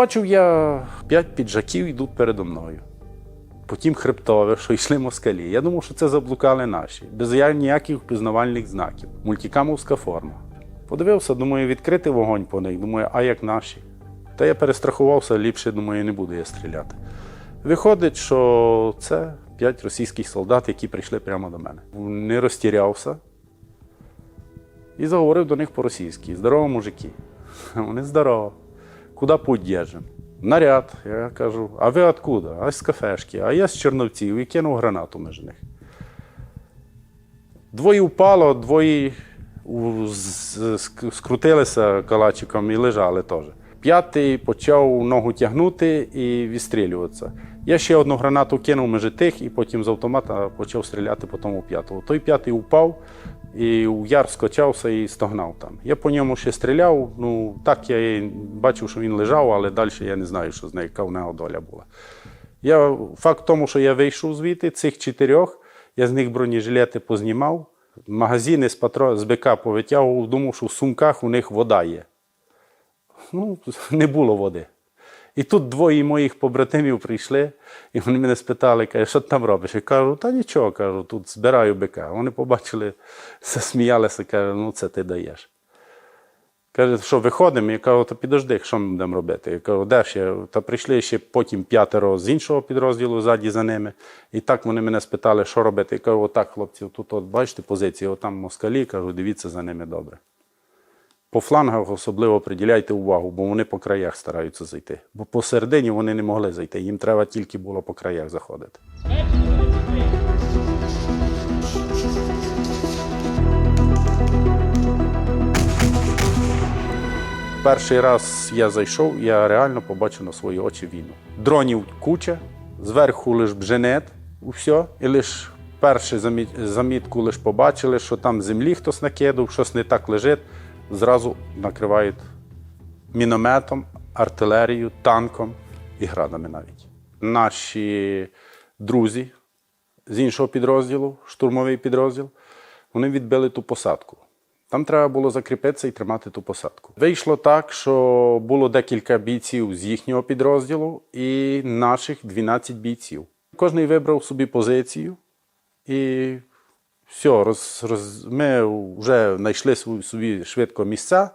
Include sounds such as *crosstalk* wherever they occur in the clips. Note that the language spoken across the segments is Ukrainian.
Побачив я п'ять піджаків йдуть передо мною. Потім хребтове, що йшли москалі. Я думав, що це заблукали наші, без ніяких впізнавальних знаків. Мультикамовська форма. Подивився, думаю, відкрити вогонь по них. Думаю, а як наші? Та я перестрахувався, ліпше, думаю, не буду я стріляти. Виходить, що це п'ять російських солдат, які прийшли прямо до мене. Не розтірявся і заговорив до них по-російськи. Здорово, мужики. *laughs* Вони здорово. Путь держим? Наряд. Я кажу, а ви откуда? А з кафешки, а я з Черновців і кинув гранату між них. Двоє впало, двоє скрутилися калачиком і лежали теж. П'ятий почав ногу тягнути і відстрілюватися. Я ще одну гранату кинув між тих, і потім з автомата почав стріляти по тому п'ятого. Той п'ятий упав, і у яр скочався і стогнав там. Я по ньому ще стріляв. Ну так я бачив, що він лежав, але далі я не знаю, що з нею, яка в нього доля була. Я, факт в тому, що я вийшов звідти, цих чотирьох, я з них бронежилети познімав, магазини з, патро... з БК повитягував, думав, що в сумках у них вода є. Ну, *laughs* не було води. І тут двоє моїх побратимів прийшли, і вони мене спитали, каже, що ти там робиш? Я кажу, та нічого, кажу, тут збираю БК. Вони побачили, засміялися, каже, ну це ти даєш. Каже, що виходимо? Я кажу, то підожди, що ми будемо робити? Я кажу, де ще? Та прийшли ще потім п'ятеро з іншого підрозділу ззаді за ними. І так вони мене спитали, що робити. Я кажу, отак, хлопці, тут от бачите позиції, отам москалі, кажу, дивіться за ними добре. По флангах особливо приділяйте увагу, бо вони по краях стараються зайти. Бо посередині вони не могли зайти. Їм треба тільки було по краях заходити. Перший раз я зайшов, я реально побачив на свої очі війну. Дронів куча, зверху лиш бженет, все, і лиш першу замітку лиш побачили, що там землі хтось накидав, щось не так лежить, зразу накривають мінометом, артилерією, танком і градами навіть. Наші друзі з іншого підрозділу, штурмовий підрозділ, вони відбили ту посадку. Там треба було закріпитися і тримати ту посадку. Вийшло так, що було декілька бійців з їхнього підрозділу і наших 12 бійців. Кожний вибрав собі позицію, і все, роз, роз, ми вже знайшли собі швидко місця,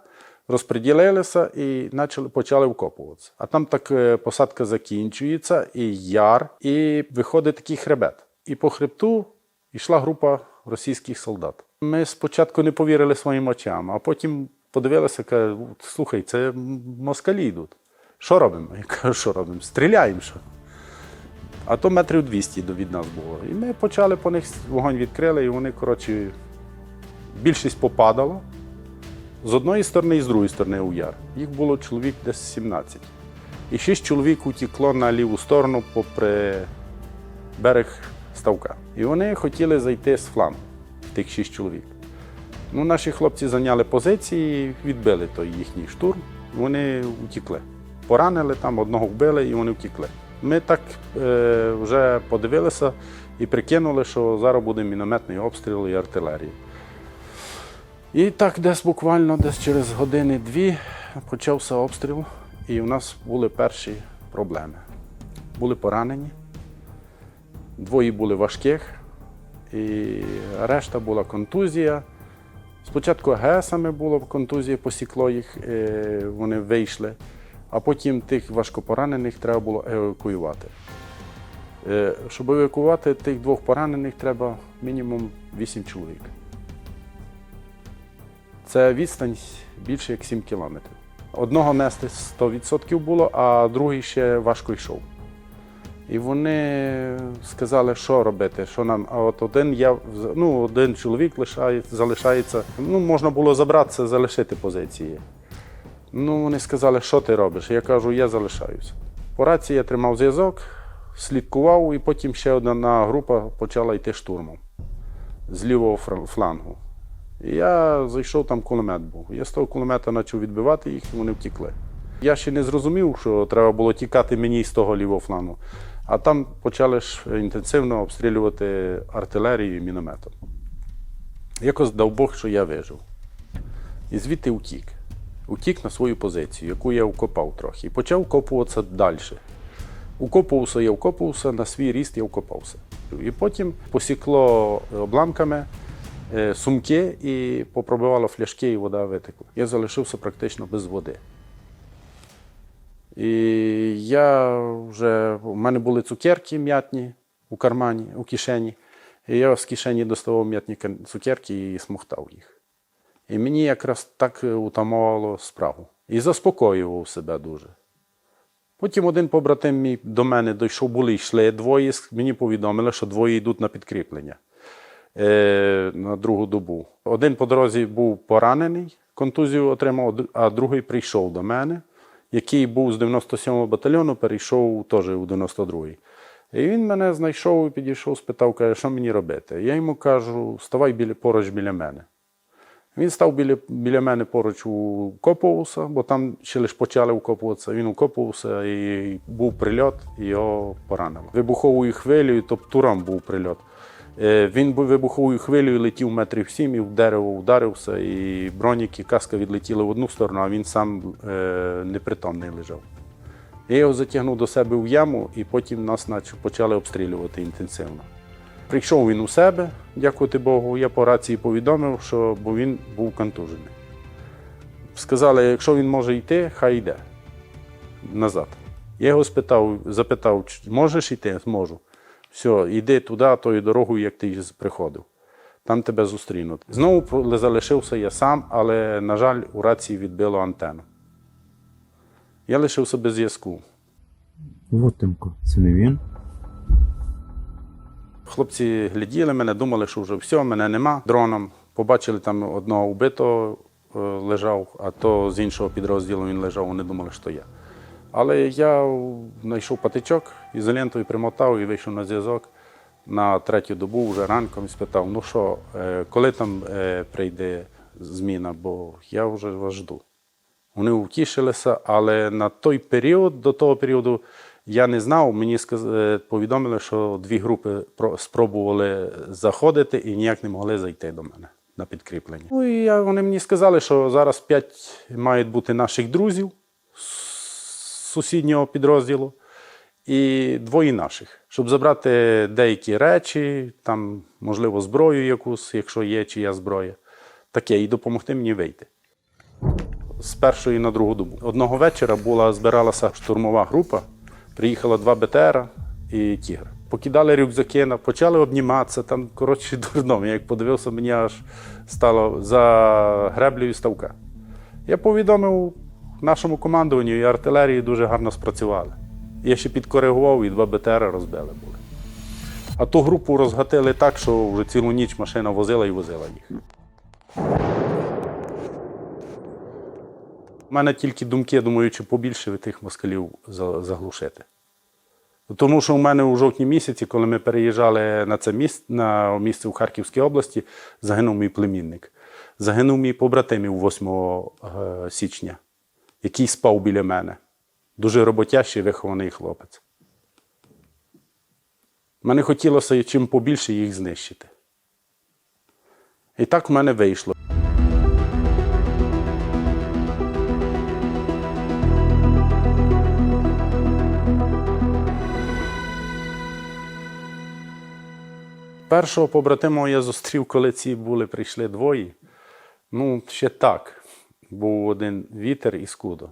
розподілилися і почали, почали вкопуватися. А там так е, посадка закінчується, і яр, і виходить такий хребет. І по хребту йшла група російських солдат. Ми спочатку не повірили своїм очам, а потім подивилися, каже, слухай, це москалі йдуть. Що робимо? Я кажу, що робимо? Стріляємо. Що? А то метрів 200 від нас було. І ми почали по них вогонь відкрили, і вони, коротше, більшість попадала з одної сторони і з другої сторони у яр. Їх було чоловік десь 17. І шість чоловік утекло на ліву сторону попри берег ставка. І вони хотіли зайти з флангу, тих шість чоловік. Ну, наші хлопці зайняли позиції, відбили той їхній штурм, вони утікли. Поранили там, одного вбили і вони втікли. Ми так е, вже подивилися і прикинули, що зараз буде мінометний обстріл і артилерія. І так десь буквально десь через години-дві почався обстріл, і у нас були перші проблеми. Були поранені, двоє були важких, і решта була контузія. Спочатку ГЕСами було контузія, посікло їх, е, вони вийшли, а потім тих важкопоранених треба було евакуювати. Е, Щоб евакуювати тих двох поранених, треба мінімум 8 чоловік. Це відстань більше як 7 кілометрів. Одного нести 100% було, а другий ще важко йшов. І вони сказали, що робити, що нам. А от один я ну, один чоловік лишає, залишається. Ну, можна було забратися, залишити позиції. Ну, вони сказали, що ти робиш? Я кажу, я залишаюся. По рації я тримав зв'язок, слідкував, і потім ще одна група почала йти штурмом з лівого флангу. І я зайшов, там кулемет був. Я з того кулемета почав відбивати їх, і вони втікли. Я ще не зрозумів, що треба було тікати мені з того лівого флангу. А там почали ж інтенсивно обстрілювати артилерією і мінометом. Якось дав Бог, що я вижив. І звідти втік. Утік на свою позицію, яку я вкопав трохи, і почав вкопуватися далі. Укопувався я вкопувався, на свій ріст я вкопався. І потім посікло обламками е, сумки і попробивало фляшки, і вода витекла. Я залишився практично без води. І я вже, у мене були цукерки м'ятні у кармані, у кишені. І я з кишені доставав м'ятні цукерки і смоктав їх. І мені якраз так е, утамувало справу. І заспокоював себе дуже. Потім один побратим мій до мене дійшов, були йшли двоє. Мені повідомили, що двоє йдуть на підкріплення е, на другу добу. Один по дорозі був поранений, контузію отримав, а другий прийшов до мене, який був з 97-го батальйону, перейшов теж у 92-й. І він мене знайшов і підійшов, спитав, каже, що мені робити. Я йому кажу, ставай біля, поруч біля мене. Він став біля, біля мене поруч у укопувався, бо там ще лише почали вкопуватися. Він укопувався і був прильот, і його поранило. Вибуховою хвилею, тобто турам був прильот. Е, Він вибуховою хвилею летів метрів сім і в дерево вдарився, і броніки, каска відлетіли в одну сторону, а він сам е, непритомний лежав. Я його затягнув до себе в яму, і потім нас наче почали обстрілювати інтенсивно. Прийшов він у себе, дякувати Богу. Я по рації повідомив, що бо він був контужений. Сказали, якщо він може йти, хай йде назад. Я його спитав, запитав, «Чи можеш йти? Зможу. Все, йди туди, тою дорогою, як ти приходив. Там тебе зустрінуть. Знову залишився я сам, але, на жаль, у рації відбило антенну. Я лишився без зв'язку. Вотимко, це не він. Хлопці гляділи мене, думали, що вже все, мене нема дроном. Побачили там одного вбитого е, лежав, а то з іншого підрозділу він лежав, вони думали, що я. Але я знайшов патичок, ізолентою примотав і вийшов на зв'язок. На третю добу вже ранком і спитав: ну що, е, коли там е, прийде зміна, бо я вже вас жду. Вони втішилися, але на той період, до того періоду, я не знав. Мені е, повідомили, що дві групи спробували заходити і ніяк не могли зайти до мене на підкріплення. Ну і вони мені сказали, що зараз п'ять мають бути наших друзів з сусіднього підрозділу і двоє наших, щоб забрати деякі речі, там, можливо, зброю якусь, якщо є чия зброя, таке, і допомогти мені вийти з першої на другу добу. Одного вечора була збиралася штурмова група, приїхало два БТР і Тігр. Покидали рюкзаки, почали обніматися. Там, коротше, *laughs* дурном. Я як подивився, мені аж стало за греблею ставка. Я повідомив нашому командуванню і артилерії дуже гарно спрацювали. Я ще підкоригував і два БТР розбили були. А ту групу розгатили так, що вже цілу ніч машина возила і возила їх. У мене тільки думки, думаю, чи побільше тих москалів заглушити. Тому що у мене у жовтні місяці, коли ми переїжджали на це місце, на місце в Харківській області, загинув мій племінник. Загинув мій побратимів 8 е, січня, який спав біля мене. Дуже роботящий вихований хлопець. Мене хотілося чим побільше їх знищити. І так в мене вийшло. Першого побратима я зустрів, коли ці були, прийшли двоє. Ну, ще так. Був один вітер і скудо.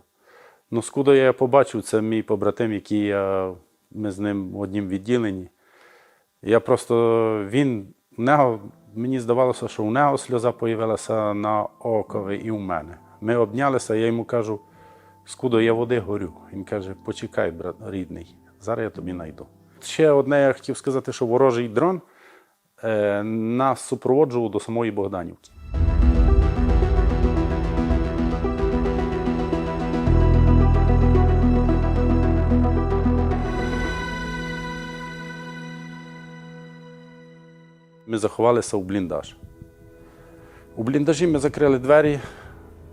Ну, скудо я побачив, це мій побратим, який я, ми з ним в однім відділенні. Я просто він нього, мені здавалося, що у нього сльоза появилася на окові і у мене. Ми обнялися, я йому кажу, скудо, я води горю. Він каже, почекай, брат рідний, зараз я тобі знайду. Ще одне я хотів сказати, що ворожий дрон нас супроводжував до самої Богданівки. Ми заховалися в бліндаж. У бліндажі ми закрили двері,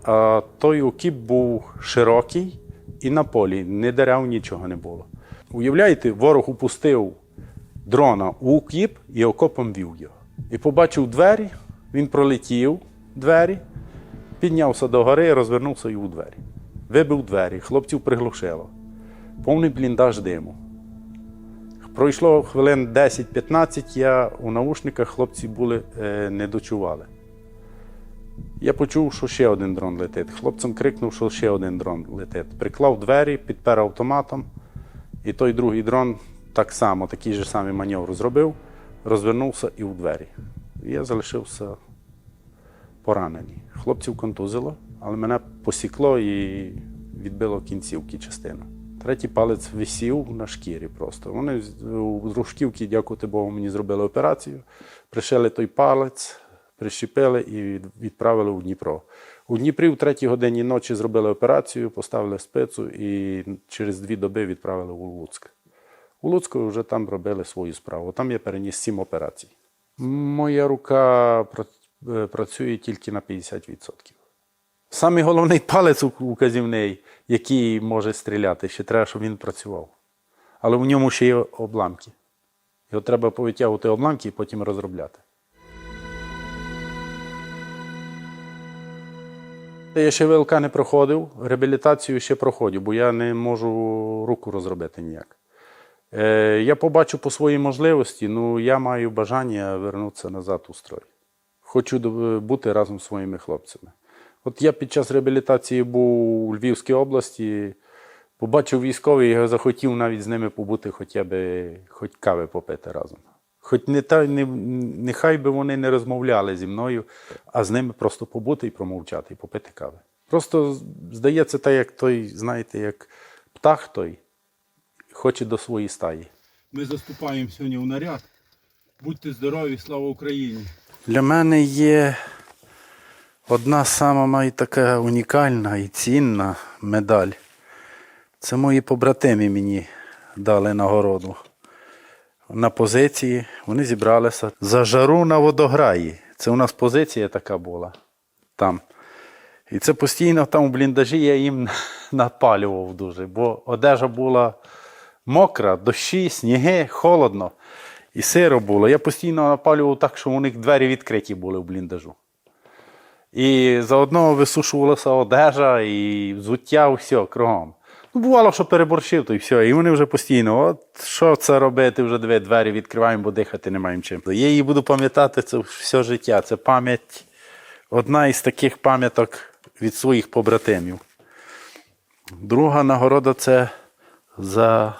а той окіп був широкий і на полі, ні дерев, нічого не було. Уявляєте, ворог упустив дрона у окіп і окопом вів його. І побачив двері, він пролетів двері Піднявся до гори, розвернувся і у двері. Вибив двері, хлопців приглушило. Повний бліндаж диму. Пройшло хвилин 10-15, я у наушниках хлопці були, е, не дочували. Я почув, що ще один дрон летить. Хлопцям крикнув, що ще один дрон летить. Приклав двері, підпер автоматом, і той другий дрон так само, такий же самий маневр зробив, розвернувся і у двері. Я залишився поранений. Хлопців контузило, але мене посікло і відбило кінцівки частину. Третій палець висів на шкірі просто. Вони у дружківки, дякувати Богу, мені зробили операцію. Пришили той палець, прищепили і відправили у Дніпро. У Дніпрі в третій годині ночі зробили операцію, поставили спицю і через дві доби відправили у Луцьк. У Луцьку вже там робили свою справу. Там я переніс сім операцій. Моя рука працює тільки на 50%. Самий головний палець указівний, який може стріляти, ще треба, щоб він працював. Але в ньому ще є обламки. Його треба повитягувати обламки і потім розробляти. Я ще ВЛК не проходив, реабілітацію ще проходив, бо я не можу руку розробити ніяк. Е, я побачу по своїй можливості, ну я маю бажання вернутися назад у строй. Хочу бути разом з своїми хлопцями. От я під час реабілітації був у Львівській області, побачив військових, я захотів навіть з ними побути, хоча б хоч кави попити разом. Хоч не та, не, нехай би вони не розмовляли зі мною, а з ними просто побути і промовчати, і попити кави. Просто здається, так, як той, знаєте, як птах той хоче до своєї стаї. Ми заступаємо сьогодні в наряд. Будьте здорові, слава Україні! Для мене є одна сама май така унікальна і цінна медаль. Це мої побратими мені дали нагороду. На позиції вони зібралися за жару на водограї. Це у нас позиція така була там. І це постійно там у бліндажі я їм *laughs* напалював дуже, бо одежа була мокра, дощі, сніги, холодно. І сиро було. Я постійно напалював так, що у них двері відкриті були в бліндажу. І заодно висушувалася одежа і взуття, все кругом. Ну, бувало, що переборщив, то і все. І вони вже постійно, от що це робити, вже дві двері відкриваємо, бо дихати не маємо чим. Я її буду пам'ятати це все життя. Це пам'ять, одна із таких пам'яток від своїх побратимів. Друга нагорода це за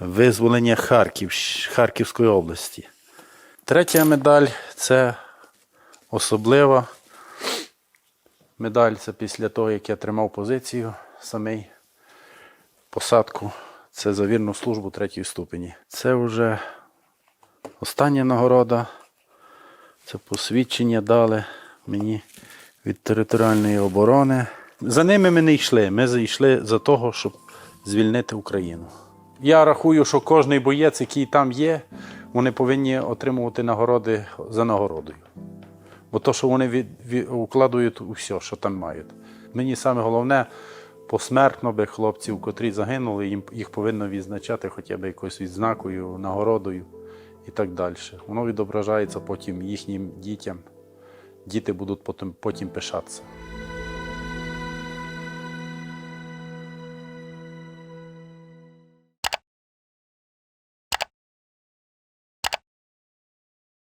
визволення Харків, Харківської області. Третя медаль це особлива медаль. Це після того, як я тримав позицію самий посадку. Це за вірну службу третьої ступені. Це вже остання нагорода. Це посвідчення дали мені від територіальної оборони. За ними ми не йшли. Ми зайшли за того, щоб звільнити Україну. Я рахую, що кожний боєць, який там є, вони повинні отримувати нагороди за нагородою. Бо то, що вони від, від, укладують у що там мають. Мені саме головне посмертно би хлопців, котрі загинули, їм їх повинно відзначати хоча б якоюсь відзнакою, нагородою і так далі. Воно відображається потім їхнім дітям. Діти будуть потім, потім пишатися.